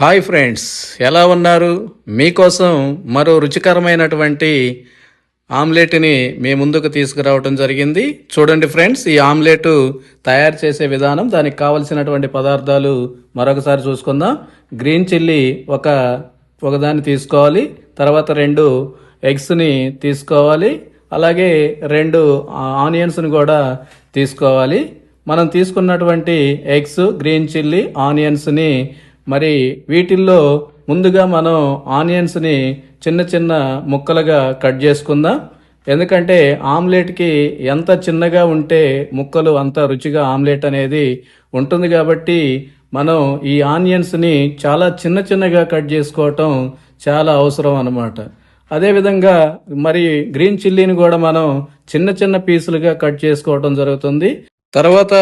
Hi friends ఎలా ఉన్నారు? మీకోసం మరో రుచికరమైనటువంటి ఆమ్లెట్ని మీ ముందుకు తీసుకురావడం జరిగింది. చూడండి ఫ్రెండ్స్ ఈ ఆమ్లెట్ తయారు చేసే విధానం దానికి కావలసినటువంటి పదార్థాలు మరొకసారి చూసుకుందాం. గ్రీన్ చిల్లీ ఒక ఒకదాన్ని తీసుకోవాలి తర్వాత రెండు ఎగ్స్ని తీసుకోవాలి అలాగే రెండు ఆనియన్స్ని కూడా తీసుకోవాలి. మనం తీసుకున్నటువంటి ఎగ్స్ గ్రీన్ చిల్లీ ఆనియన్స్ని మరి వీటిల్లో ముందుగా మనం ఆనియన్స్ని చిన్న చిన్న ముక్కలుగా కట్ చేసుకుందాం. ఎందుకంటే ఆమ్లెట్కి ఎంత చిన్నగా ఉంటే ముక్కలు అంత రుచిగా ఆమ్లెట్ అనేది ఉంటుంది కాబట్టి మనం ఈ ఆనియన్స్ని చాలా చిన్న చిన్నగా కట్ చేసుకోవటం చాలా అవసరం అన్నమాట. అదేవిధంగా మరి గ్రీన్ చిల్లీని కూడా మనం చిన్న చిన్న పీసులుగా కట్ చేసుకోవటం జరుగుతుంది. తర్వాత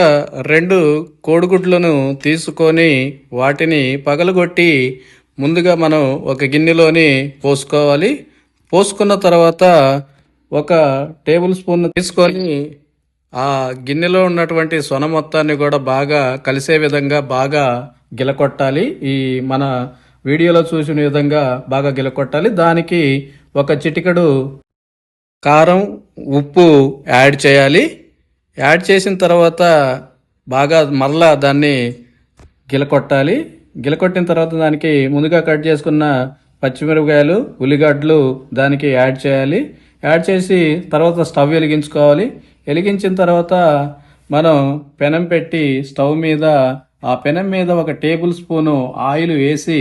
రెండు కోడిగుడ్లను తీసుకొని వాటిని పగలగొట్టి ముందుగా మనం ఒక గిన్నెలోని పోసుకోవాలి. పోసుకున్న తర్వాత ఒక టేబుల్ స్పూన్ తీసుకొని ఆ గిన్నెలో ఉన్నటువంటి సొన మొత్తాన్ని కూడా బాగా కలిసే విధంగా బాగా గిలకొట్టాలి. ఈ మన వీడియోలో చూసిన విధంగా బాగా గిలకొట్టాలి. దానికి ఒక చిటికెడు కారం ఉప్పు యాడ్ చేయాలి. యాడ్ చేసిన తర్వాత బాగా మరలా దాన్ని గిలకొట్టాలి. గిలకొట్టిన తర్వాత దానికి ముందుగా కట్ చేసుకున్న పచ్చిమిరపకాయలు ఉల్లిగడ్డలు దానికి యాడ్ చేయాలి. యాడ్ చేసి తర్వాత స్టవ్ వెలిగించుకోవాలి. వెలిగించిన తర్వాత మనం పెనం పెట్టి స్టవ్ మీద ఆ పెనం మీద ఒక టేబుల్ స్పూను ఆయిల్ వేసి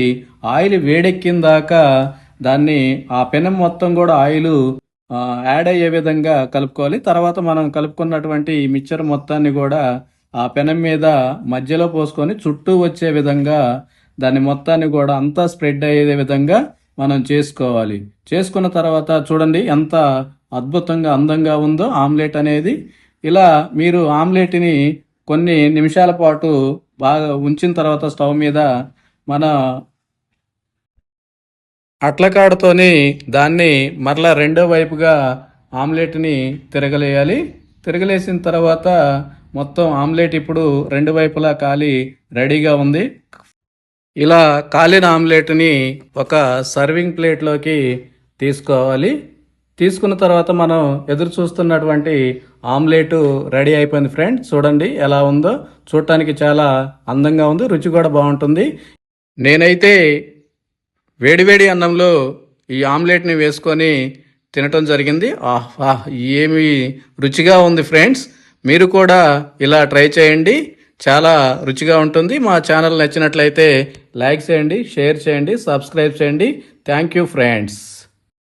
ఆయిల్ వేడెక్కిన దాకా దాన్ని ఆ పెనం మొత్తం కూడా ఆయిల్ యాడ్ అయ్యే విధంగా కలుపుకోవాలి. తర్వాత మనం కలుపుకున్నటువంటి ఈ మిక్చర్ మొత్తాన్ని కూడా ఆ పెనం మీద మధ్యలో పోసుకొని చుట్టూ వచ్చే విధంగా దాని మొత్తాన్ని కూడా అంతా స్ప్రెడ్ అయ్యే విధంగా మనం చేసుకోవాలి. చేసుకున్న తర్వాత చూడండి ఎంత అద్భుతంగా అందంగా ఉందో ఆమ్లెట్ అనేది. ఇలా మీరు ఆమ్లెట్ని కొన్ని నిమిషాల పాటు బాగా ఉంచిన తర్వాత స్టవ్ మీద మన అట్లకాడతోని దాన్ని మరలా రెండో వైపుగా ఆమ్లెట్ని తిరగలేయాలి. తిరగలేసిన తర్వాత మొత్తం ఆమ్లెట్ ఇప్పుడు రెండు వైపులా కాలి రెడీగా ఉంది. ఇలా కాలిన ఆమ్లెట్ని ఒక సర్వింగ్ ప్లేట్లోకి తీసుకోవాలి. తీసుకున్న తర్వాత మనం ఎదురు చూస్తున్నటువంటి ఆమ్లెట్ రెడీ అయిపోయింది ఫ్రెండ్ చూడండి ఎలా ఉందో. చూడటానికి చాలా అందంగా ఉంది. రుచి కూడా బాగుంటుంది. నేనైతే వేడివేడి అన్నంలో ఈ ఆమ్లెట్ని వేసుకొని తినటం జరిగింది. ఆహ్ ఆహ్ ఏమి రుచిగా ఉంది ఫ్రెండ్స్. మీరు కూడా ఇలా ట్రై చేయండి. చాలా రుచిగా ఉంటుంది. మా ఛానల్ నచ్చినట్లయితే లైక్ చేయండి షేర్ చేయండి సబ్స్క్రైబ్ చేయండి. Thank you friends.